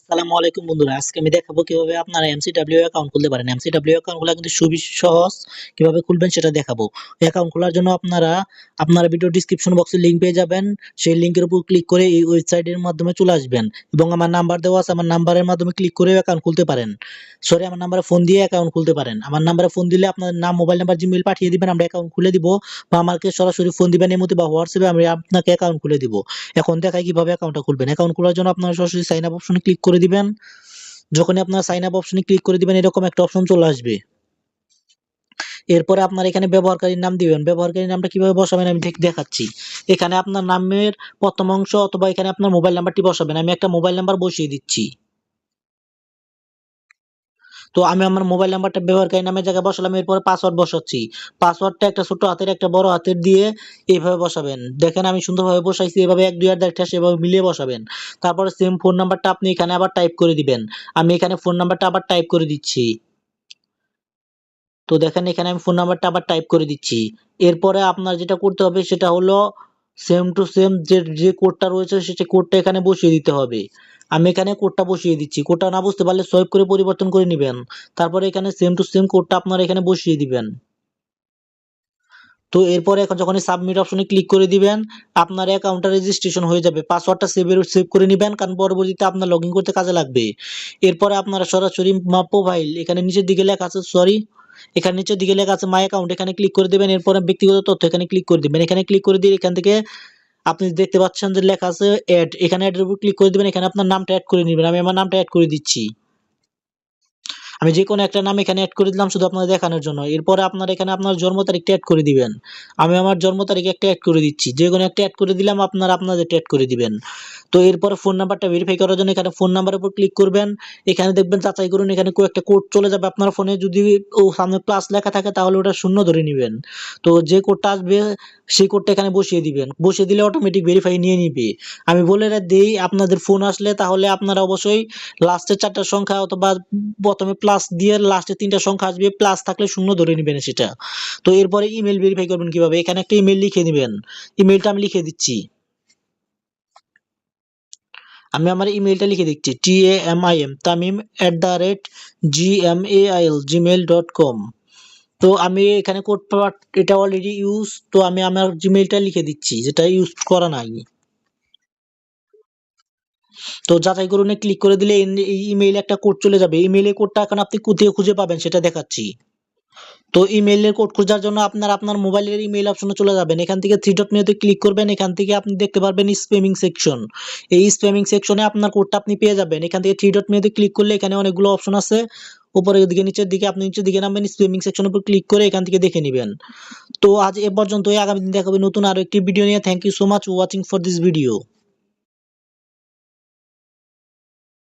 আসসালামু আলাইকুম বন্ধুরা। আজকে আমি দেখাবো কীভাবে আপনারা এমসিডব্লিউ অ্যাকাউন্ট খুলতে পারেন। এমসিডব্লিউ অ্যাকাউন্ট খোলা কিন্তু খুবই সহজ কীভাবে খুলবেন সেটা দেখাবো। অ্যাকাউন্ট খোলার জন্য আপনারা আপনারা ভিডিও ডিসক্রিপশন বক্সে লিংক পেয়ে যাবেন। সেই লিংকের উপর ক্লিক করে এই ওয়েবসাইটের মাধ্যমে চলে আসবেন। এবং আমার নাম্বার দেওয়া আছে, আমার নাম্বারের মাধ্যমে ক্লিক করে অ্যাকাউন্ট খুলতে পারেন। সরি আমার নাম্বারে ফোন দিয়ে অ্যাকাউন্ট খুলতে পারেন। আমার নাম্বারে ফোন দিলে আপনার নাম মোবাইল নাম্বার জিমেল পাঠিয়ে দিবেন, আমরা অ্যাকাউন্ট খুলে দিব। বা আমাকে সরাসরি ফোন দিবেন এমনি বা হোয়াটসঅ্যাপে, আমি আপনাকে অ্যাকাউন্ট খুলে দিব। এখন দেখাই কীভাবে অ্যাকাউন্টটা খুলবেন। অ্যাকাউন্ট খোলার জন্য আপনারা সরাসরি সাইন আপ অপশনে ক্লিক করে দিবেন। যখনই আপনার সাইন আপ অপশনে ক্লিক করে দিবেন, এরকম একটা অপশন চলে আসবে। এরপরে আপনার এখানে ব্যবহারকারীর নাম দিবেন। ব্যবহারকারীর নামটা কীভাবে বসাবেন আমি দেখাচ্ছি। এখানে আপনার নামের প্রথম অংশ অথবা এখানে আপনার মোবাইল নাম্বারটি বসাবেন। আমি একটা মোবাইল নাম্বার বসিয়ে দিচ্ছি। তো আমি আমার মোবাইল নাম্বারটা ব্যবহারকারী নামের জায়গায় বসালাম, এরপরে পাসওয়ার্ড বসাচ্ছি। পাসওয়ার্ডটা একটা ছোট হাতের, একটা বড় হাতের দিয়ে এইভাবে বসাবেন। দেখেন আমি সুন্দরভাবে বসাইছি, এভাবে এক, দুই হাজার একটা সেভাবে মিলিয়ে বসাবেন। তারপরে সেম ফোন নাম্বারটা আপনি এখানে আবার টাইপ করে দিবেন। আমি এখানে ফোন নাম্বারটা আবার টাইপ করে দিচ্ছি। তো দেখেন এখানে আমি ফোন নাম্বারটা আবার টাইপ করে দিচ্ছি। এরপরে আপনার যেটা করতে হবে সেটা হলো সেম টু সেম যে যে কোডটা রয়েছে সেটা কোডটা এখানে বসিয়ে দিতে হবে। আমি এখানে কোডটা বসিয়ে দিচ্ছি। কোডটা না বুঝতে পারলে সোয়াইপ করে পরিবর্তন করে নেবেন। তারপরে এখানে সেম টু সেম কোডটা আপনারা এখানে বসিয়ে দিবেন। তো এরপরে এখন যখন সাবমিট অপশনে ক্লিক করে দিবেন, আপনার অ্যাকাউন্টটা রেজিস্ট্রেশন হয়ে যাবে। পাসওয়ার্ডটা সেভের সেভ করে নেবেন, কারণ পরবর্তীতে আপনার লগ করতে কাজে লাগবে। এরপরে আপনারা সরাসরি প্রোফাইল এখানে নিচের দিকে লেখা আছে সরি এখানে নিচের দিকে লেখা আছে মাই অ্যাকাউন্ট এখানে ক্লিক করে দেবেন। এরপরে ব্যক্তিগত তথ্য এখানে ক্লিক করে দিবেন। এখানে ক্লিক করে দিয়ে এখান থেকে আপনি দেখতে পাচ্ছেন যে লেখা আছে অ্যাড এখানে অ্যাডের উপর ক্লিক করে দিবেন, এখানে আপনার নামটা অ্যাড করে নেবেন। আমি আমার নামটা অ্যাড করে দিচ্ছি। আমি যে কোনো একটা নাম এখানে অ্যাড করে দিলাম শুধু আপনাদের দেখানোর জন্য। এরপরে আপনার এখানে আপনার জন্ম তারিখটা অ্যাড করে দিবেন। আমি আমার জন্ম তারিখ একটা অ্যাড করে দিচ্ছি। যে কোনো একটা অ্যাড করে দিলাম, আপনার আপনাদেরটা অ্যাড করে দিবেন। তো এরপরে ফোন নাম্বারটা ভেরিফাই করার জন্য এখানে ফোন নাম্বারের উপর ক্লিক করবেন। এখানে দেখবেন যাচাই করুন, এখানে একটা কোড চলে যাবে আপনার ফোনে যদি ও সামনে প্লাস লেখা থাকে, তাহলে ওটা শূন্য ধরে নেবেন। তো যে কোডটা আসবে, সেই কোডটা এখানে বসিয়ে দিবেন। বসিয়ে দিলে অটোমেটিক ভেরিফাই নিয়ে নিবে। আমি বলে দিই, আপনাদের ফোন আসলে তাহলে আপনারা অবশ্যই লাস্টের চারটা সংখ্যা অথবা প্রথমে প্লাস দিয়ে লাস্টে তিনটা সংখ্যা আসবে প্লাস থাকলে শূন্য ধরে নেবেন সেটা। তো এরপরে ইমেল ভেরিফাই করবেন কীভাবে? এখানে একটা ইমেল লিখে দিবেন ইমেলটা আমি লিখে দিচ্ছি। আমি আমার ইমেলটা লিখে দিচ্ছি T A M I M Tamim at the rate G M A I L Gmail dot com তো আমি এখানে কোড এটা অলরেডি ইউজ তো আমি আমার জিমেলটা লিখে দিচ্ছি, যেটা ইউজ করা নাই। তো যাচাই করুনে ক্লিক করে দিলে ইমেইলে একটা কোড চলে যাবে। ইমেইলের কোডটা এখন আপনি কোথায় খুঁজে পাবেন সেটা দেখাচ্ছি। তো ইমেইলের কোড খোঁজার জন্য আপনার আপনার মোবাইলের ইমেইল অপশনে চলে যাবেন। এখান থেকে থ্রি ডট মেনুতে ক্লিক করবেন। এখান থেকে আপনি দেখতে পারবেন স্প্যামিং সেকশন এই স্প্যামিং সেকশনে আপনার কোডটা আপনি পেয়ে যাবেন। এখান থেকে থ্রি ডট মেনুতে ক্লিক করলে এখানে অনেকগুলো অপশন আছে। উপরের দিকে, নিচের দিকে, আপনি নিচের দিকে নামবেন স্প্যামিং সেকশনের উপর ক্লিক করে এখান থেকে দেখে নেবেন। তো আজ এ পর্যন্তই। আগামী দিন দেখাবে নতুন আরও একটি ভিডিও নিয়ে। Thank you so much watching for this video